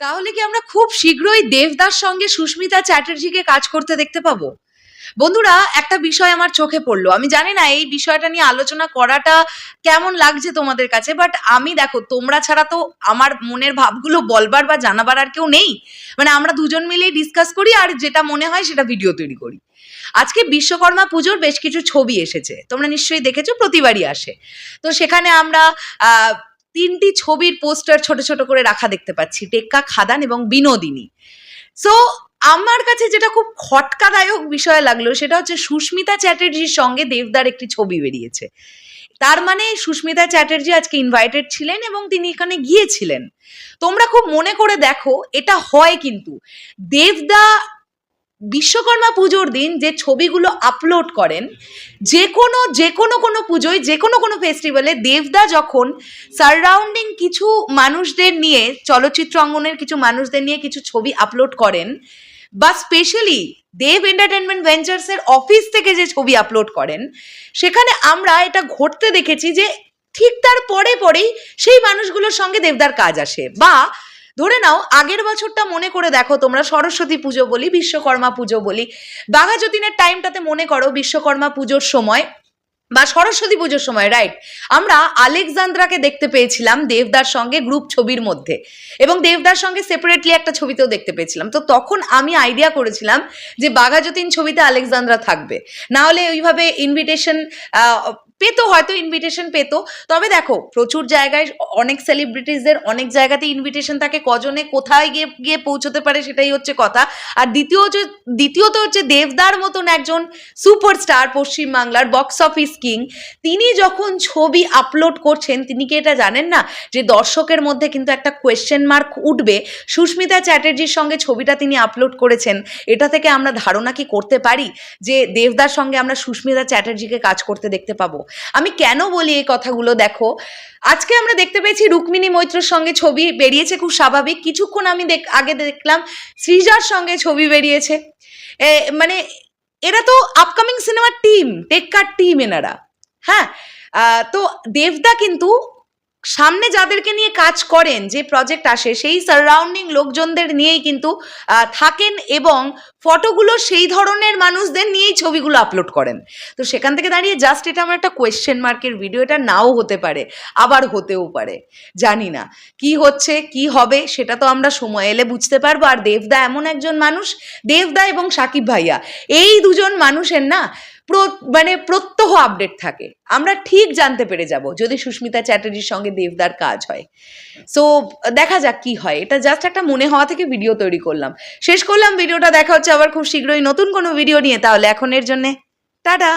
তাহলে কি আমরা খুব শীঘ্রই দেবদার সঙ্গে সুস্মিতা চ্যাটার্জিকে কাজ করতে দেখতে পাবো? বন্ধুরা, একটা বিষয় আমার চোখে পড়ল। আমি জানি না এই বিষয়টা নিয়ে আলোচনা করাটা কেমন লাগছে তোমাদের কাছে বাট আমি দেখো, তোমরা ছাড়া তো আমার মনের ভাবগুলো বলবার বা জানাবার আর কেউ নেই। মানে আমরা দুজন মিলেই ডিসকাস করি আর যেটা মনে হয় সেটা ভিডিও তৈরি করি। আজকে বিশ্বকর্মা পুজোর বেশ কিছু ছবি এসেছে। তোমরা নিশ্চয়ই দেখেছ, প্রতিবারই আসে। তো সেখানে আমরা তিনটি ছবির পোস্টার ছোট ছোট করে রাখা দেখতে পাচ্ছি, টেক্কা খাদান এবং বিনোদিনী। সো আমার কাছে যেটা খুব খটকাদায়ক বিষয় লাগল, সেটা হচ্ছে সুস্মিতা চ্যাটার্জির সঙ্গে দেবদার একটি ছবি বেরিয়েছে। তার মানে সুস্মিতা চ্যাটার্জি আজকে ইনভাইটেড ছিলেন এবং তিনি এখানে গিয়েছিলেন। তোমরা খুব মনে করে দেখো, এটা হয় কিন্তু। দেবদা বিশ্বকর্মা পুজোর দিন যে ছবিগুলো আপলোড করেন, যে কোনো যে কোনো কোনো পুজোয়, যে কোনো কোনো ফেস্টিভ্যালে দেবদা যখন সারাউন্ডিং কিছু মানুষদের নিয়ে, চলচ্চিত্র অঙ্গনের কিছু মানুষদের নিয়ে কিছু ছবি আপলোড করেন, বা স্পেশালি দেব এন্টারটেনমেন্ট ভেঞ্চার্সের অফিস থেকে যে ছবি আপলোড করেন, সেখানে আমরা এটা ঘটতে দেখেছি যে ঠিক তার পরে পরেই সেই মানুষগুলোর সঙ্গে দেবদার কাজ আসে, বা ধরে নাও, আগের বছরটা মনে করে দেখো তোমরা সরস্বতী পুজো বলি, বিশ্বকর্মা পুজো বলি। বাঘা যতীনের টাইমটাতে মনে করো বিশ্বকর্মা পুজোর সময় বা সরস্বতী পুজোর সময় রাইট আমরা আলেকজান্দ্রাকে দেখতে পেয়েছিলাম দেবদার সঙ্গে গ্রুপ ছবির মধ্যে এবং দেবদার সঙ্গে সেপারেটলি একটা ছবিতেও দেখতে পেয়েছিলাম। তো তখন আমি আইডিয়া করেছিলাম যে বাঘা যতীন ছবিতে আলেকজান্দ্রা থাকবে। না হলে ওইভাবে ইনভিটেশন পেতো, হয়তো ইনভিটেশন পেতো। তবে দেখো, প্রচুর জায়গায় অনেক সেলিব্রিটিসদের অনেক জায়গাতে ইনভিটেশন থাকে, কজনে কোথায় গিয়ে গিয়ে পৌঁছতে পারে সেটাই হচ্ছে কথা। আর দ্বিতীয় যে, দ্বিতীয়ত হচ্ছে দেবদার মতন একজন সুপারস্টার পশ্চিমবাংলার বক্স অফিস কিং তিনি যখন ছবি আপলোড করছেন, তিনি কি এটা জানেন না? যে দর্শকের মধ্যে কিন্তু একটা কোয়েশ্চেন মার্ক উঠবে। সুস্মিতা চ্যাটার্জির সঙ্গে ছবিটা তিনি আপলোড করেছেন। এটা থেকে আমরা ধারণা কি করতে পারি? যে দেবদার সঙ্গে আমরা সুস্মিতা চ্যাটার্জিকে কাজ করতে দেখতে পাবো। আমি কেন বলি এই কথাগুলো? দেখো, আজকে আমরা দেখতে পেয়েছি রুক্মিণী মৈত্রর সঙ্গে ছবি বেরিয়েছে খুব স্বাভাবিক। কিছুক্ষণ আমি দেখ, আগে দেখলাম সৃজার সঙ্গে ছবি বেরিয়েছে। মানে এরা তো আপকামিং সিনেমার টিম টেক্কার টিম এনারা। হ্যাঁ তো দেবদা কিন্তু সামনে যাদেরকে নিয়ে কাজ করেন, যে প্রজেক্ট আসে, সেই সারাউন্ডিং লোকজনদের নিয়েই কিন্তু থাকেন এবং ফটোগুলো সেই ধরনের মানুষদের নিয়েই ছবিগুলো আপলোড করেন। তো সেখান থেকে দাঁড়িয়ে জাস্ট এটা আমার একটা কোয়েশ্চেন মার্কের ভিডিও এটা নাও হতে পারে, আবার হতেও পারে, জানি না। কি হচ্ছে, কি হবে, সেটা তো আমরা সময় এলে বুঝতে পারব। আর দেবদা এমন একজন মানুষ, দেবদা এবং সাকিব ভাইয়া, এই দুজন মানুষের না মানে প্রত্যহ আপডেট থাকে। আমরা ঠিক জানতে পেরে যাব যদি সুস্মিতা চ্যাটার্জির সঙ্গে দেবদার কাজ হয়। সো দেখা যাক কি হয়। এটা জাস্ট একটা মনে হওয়া থেকে ভিডিও তৈরি করলাম। শেষ করলাম ভিডিওটা দেখা হচ্ছে আবার খুব শীঘ্রই নতুন কোনো ভিডিও নিয়ে। তাহলে এখনের জন্যে, টাটা!